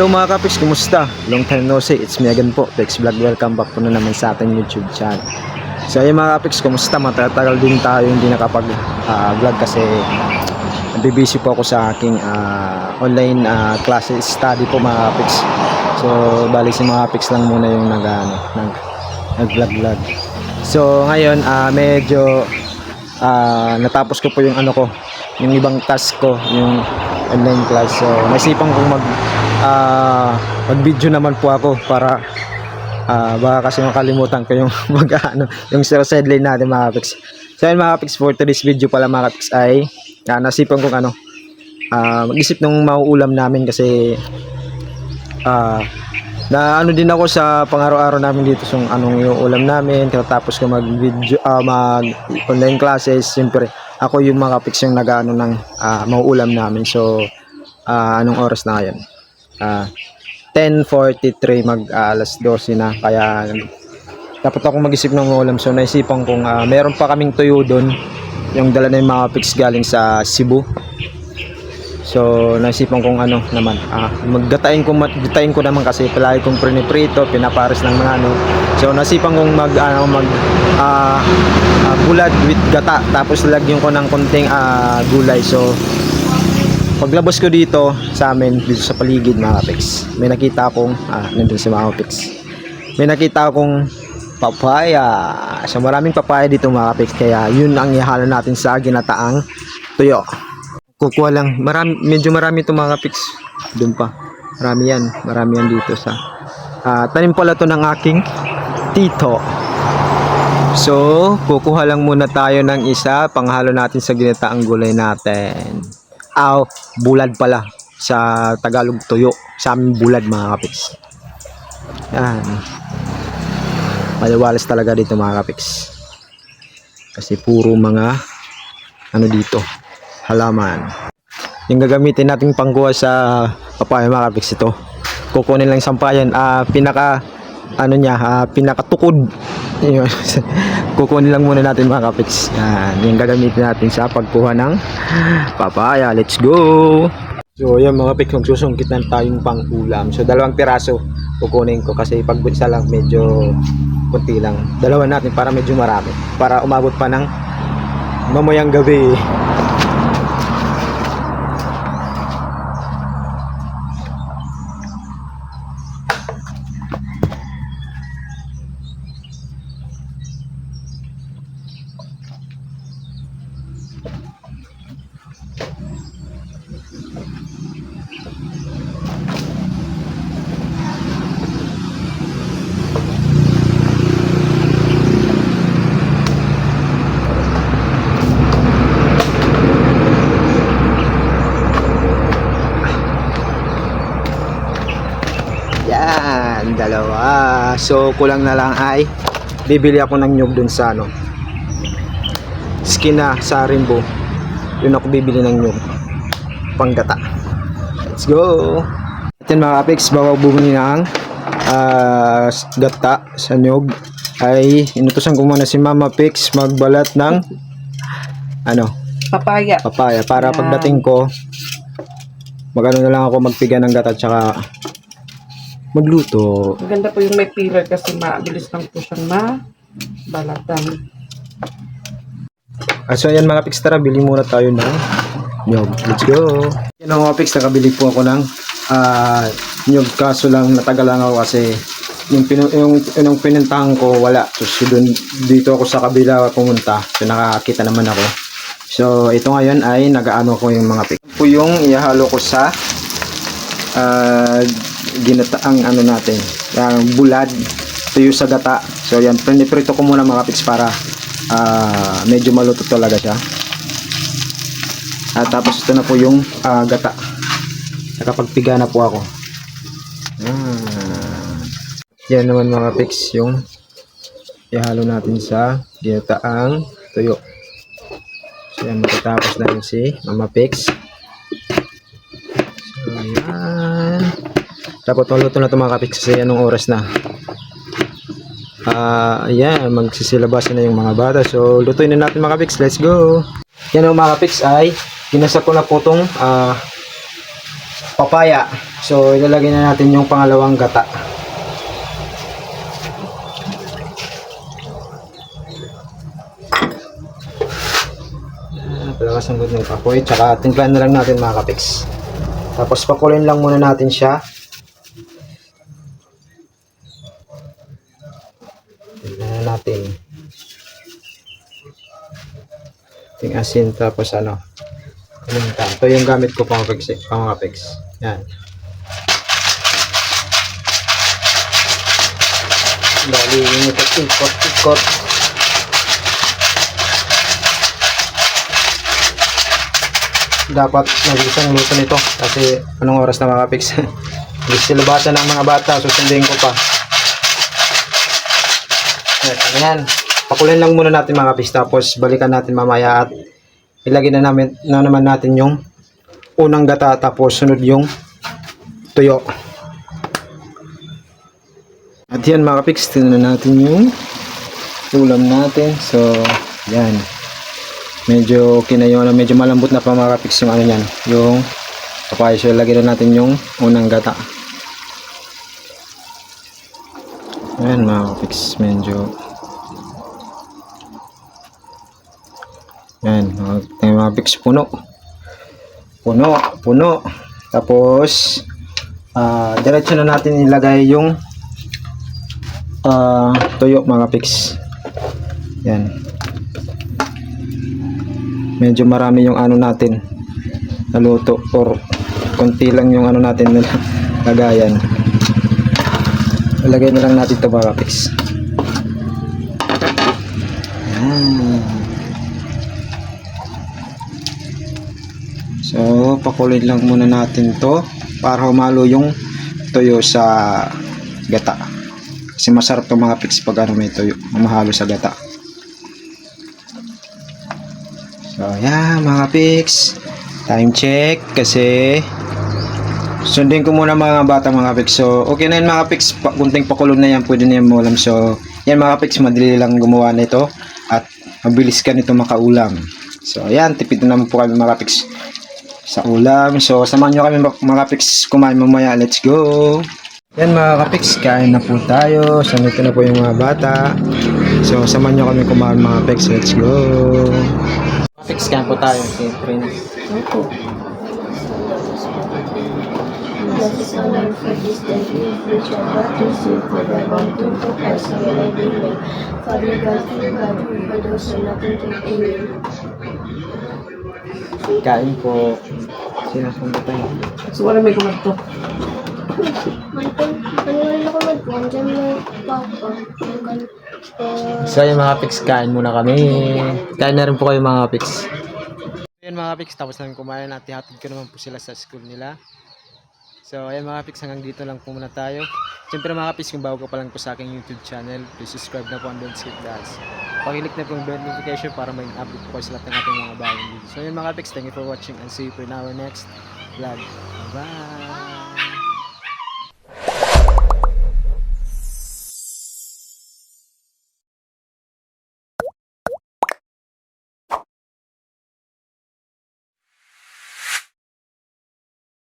Hello mga kapiks, kumusta? Long time no see, it's me again po, Pex Vlog. Welcome back po na naman sa ating YouTube channel. So ayun mga kapiks, kumusta? Matatagal din tayo hindi nakapag-vlog kasi nabibisi po ako sa aking ah, online ah, classes study po mga kapiks. So bali si mga kapiks lang muna yung nag, ano, nag, nag-vlog-vlog. So ngayon, ah, medyo ah, natapos ko po yung ano ko, yung ibang task ko, yung online class. So, naisipan kong mag ah, mag-video naman po ako para ah, baka kasi makalimutan ko yung mag ano, yung zero sideline natin mga kapiks. So, yun mga kapiks, for today's video pala mga kapiks ay ah, nasipan kong ano, ah, mag-isip ng mauulam namin kasi ah, na ano din ako sa pang-araw-araw namin dito so anong yung ulam namin tapos ko mag video mag online classes siyempre ako yung mga kapiks yung nag-ano ng ah, mauulam namin so ah, anong oras na ngayon ah 10.43 mag ah, alas 12 na. Kaya dapat ako mag-isip ng ulam. So naisipan kong ah, meron pa kaming tuyo doon yung dala na yung mga pigs galing sa Cebu. So, naisipan kong ano naman, ah, maggatain ko, maggatain ko naman kasi palagi kong priniprito, pinapares ng mga ano. So, naisipan kong mag, ano, mag, ah, ah, bulad with gata, tapos lagyan ko ng konting ah, gulay. So, paglabas ko dito sa amin, dito sa paligid mga kapiks, may nakita akong, ah, nandun si mga kapiks, may nakita akong papaya. So, maraming papaya dito mga kapiks, kaya yun ang ihalo natin sa ginataang tuyo. Kukuha lang. Marami medyo marami itong mga pics doon pa. Marami yan. Marami yan dito sa ah, tanim pala to ng aking tito. So kukuha lang muna tayo ng isa. Panghalo natin sa ginataang gulay natin aw bulad pala sa Tagalog tuyo sa aming bulad mga kapiks yan maliwalas talaga dito mga kapiks kasi puro mga ano dito halaman. Yung gagamitin nating pangkuha sa papaya mga kapiks ito. Kukunin lang sampayan. Ah, pinaka ano niya, ah, pinakatukod. Kukunin lang muna natin mga kapiks. Yan, yung gagamitin natin sa pagkuha ng papaya. Let's go! So, yan mga kapiks, magsusungkit na tayong pang ulam. So, dalawang piraso kukunin ko kasi pag isa lang medyo kunti lang. Dalawa natin para medyo marami. Para umabot pa ng mamayang gabi. Yan, dalawa. So, kulang na lang ay bibili ako ng nyug dun sa ano. Skin na sa Rainbow. Yun ako bibili ng nyug. Panggata. Let's go! At yan mga kapiks, bawa bumili ng ah, gata sa nyug ay inutusan ko muna si Mama Pix magbalat ng ano, Papaya. papaya para Yan. pagdating ko magano na lang ako magpiga ng gata tsaka magluto. Maganda po yung may peeler kasi mabilis lang po siyang mabalatan. Ah, so ayan mga pics, tara, bili muna tayo ng nyog. Let's go! Yan mga pics, nakabili po ako ng ah, nyog. Kaso lang, natagal lang ako kasi yung, pinu yung, yung pinintahan ko, wala. So, so dun, dito ako sa kabila pumunta. So, nakakita naman ako. So, ito ngayon ay nagaano ko yung mga pics. Po yung ihalo ko sa ah, ginataang ano natin, yung bulad, tuyo sa gata. So, yan, piniprito ko muna mga pics para ah medyo maluto talaga siya. At tapos ito na po yung ah, gata. Nakapagpiga na po ako. Ah. Yan naman mga pics yung ihalo natin sa ginataang tuyo. So yan matatapos na rin si Mama Pix. So yan. Dapat maluto na ito mga kapiks kasi anong oras na. Ah, ayan, magsisilabasan na yung mga bata. So, lutuin na natin mga kapiks. Let's go! Yan ang mga kapiks ay, ginasa ko na po itong ah, papaya. So, ilalagay na natin yung pangalawang gata. Ah, Palakas ang good ng kapoy. Tsaka timplan na lang natin mga kapiks. Tapos pakulin lang muna natin siya. Natin. Ting asin tapos ano. Kumunta. Ito yung gamit ko pang kapiks. Pang kapiks. Yan. Dali yung ikot, ikot, ikot. dapat nag-isang luto nito kasi anong oras na mga pics gusto lubasan ng mga bata susundin ko pa Ayan, yan pakulin lang muna natin mga pics tapos balikan natin mamaya at ilagay na namin na naman natin yung unang gata tapos sunod yung tuyo. At yan mga pics tingnan natin yung ulam natin. So yan. Medyo okay na ano, medyo malambot na pa mga kapiks yung ano yan, yung papaya. So, lagyan na natin yung unang gata. Ayan mga kapiks, medyo Ayan, yung mga kapiks, puno. Puno, puno. Tapos, ah diretso na natin ilagay yung ah tuyo mga kapiks. Yan medyo marami yung ano natin naluto or konti lang yung ano natin na ilagay na lang natin ito mga kapiks Yan. so pakulin lang muna natin to para humalo yung tuyo sa gata kasi masarap to mga pics pag ano may tuyo mahalo sa gata So, yan mga pics. Time check kasi sundin ko muna mga bata mga pics. So, okay na yan mga pics. Kunting pakulo na yan. Pwede na yan maulam. So, yan mga pics. Madali lang gumawa nito. At mabilis ka nito makaulam. So, yan. Tipid na naman po kami mga pics sa ulam. So, samahan nyo kami mga pics kumain mamaya. Let's go! Yan mga kapiks, kain na po tayo. Sanito na po yung mga bata. So, samahan nyo kami kumain mga pics. Let's go! Kapiks, kain po tayo. Okay, friends. Bless us, O Lord, for this day we about to receive for the abounding of Christ and your Redeemer. Father God, Father God, for those who are not in Amen. Kain po. Sinasunod tayo. So, wala may. Hanggang, uh, So yung mga pics, kain muna kami. Kain na rin po kayo mga pics. Ayan mga pics, tapos lang kumain at ihatid ko naman po sila sa school nila. So ayan mga pics, hanggang dito lang po muna tayo. Siyempre mga pics, kung bago ka pa lang po sa aking YouTube channel, please subscribe na po and don't skip ads. Pakilik na po yung bell notification para may update po sa lahat ng ating mga bagong videos. So ayan mga pics, thank you for watching and see you for our next vlog. Bye!